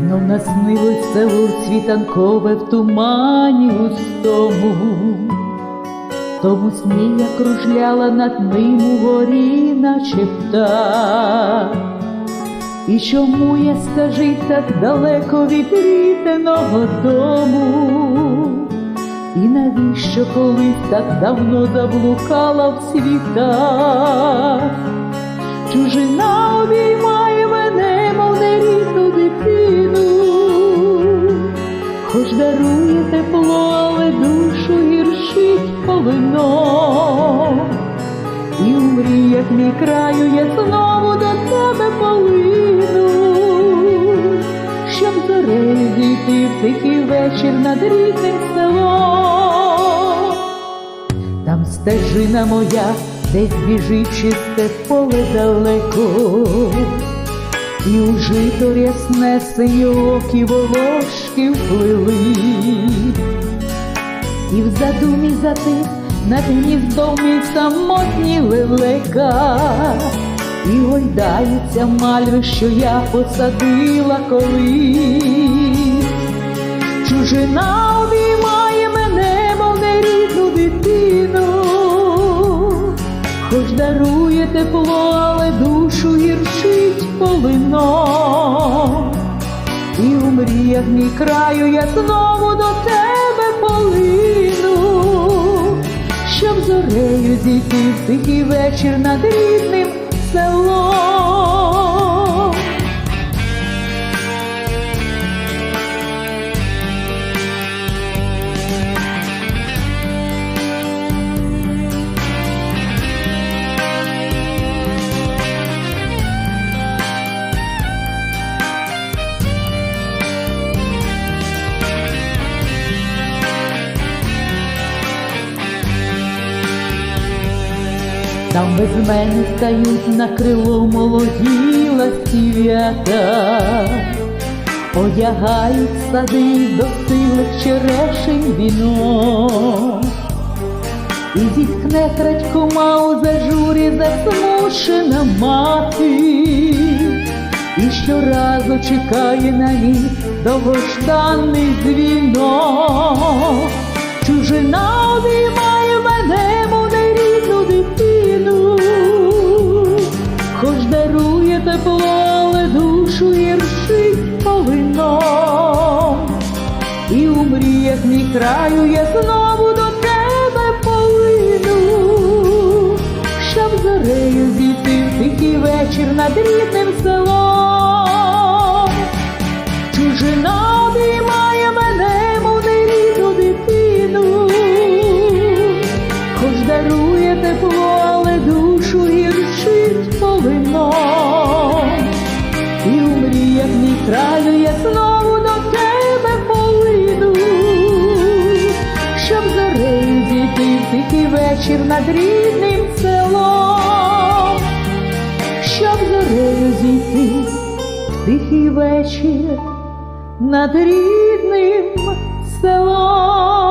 Знов наснилось село світанкове в тумані густому, тому сні я кружляла над ним у горі, наче птах. І чому я, скажи, так далеко від рідного дому? І навіщо колись так давно заблукала в світах? Чужина обіймає у мій краю я знову до тебе полину, щоб зорею дійти в тихий вечір над рідним селом. Там стежина моя, десь біжить чисте поле далеко, і у жито рясне синьокі волошки вплили, і в задумі затих над гніздом мій самотній лелека, і гойдаються мальви, що я посадила колись. Чужина обіймає мене, мов нерідну дитину, хоч дарує тепло, але душу гіршить полино. І у мріях мій краю я знову до тебе полину, щоб зорею зійти в тихий вечір над рідним селом. Там без мене стають на крило молоді ластів'ята, одягають сади до силих черешень віно, і зіткне крадькома у зажурі засмушена мати, і щоразу чекає на ній довгожданий дзвінок. Чужина душу гіршить полином. І у мріях мій краю я знову до тебе полину, щоб зорею зійти в тихий вечір над рідним селом. Чужина обіймає мене, мов нерідну дитину, хоч дарує тепло, але душу гіршить полином. Мріях мій краю я знову до тебе полину, щоб зорею зійти в тихий вечір над рідним селом, щоб зорею зійти в тихий вечір над рідним селом.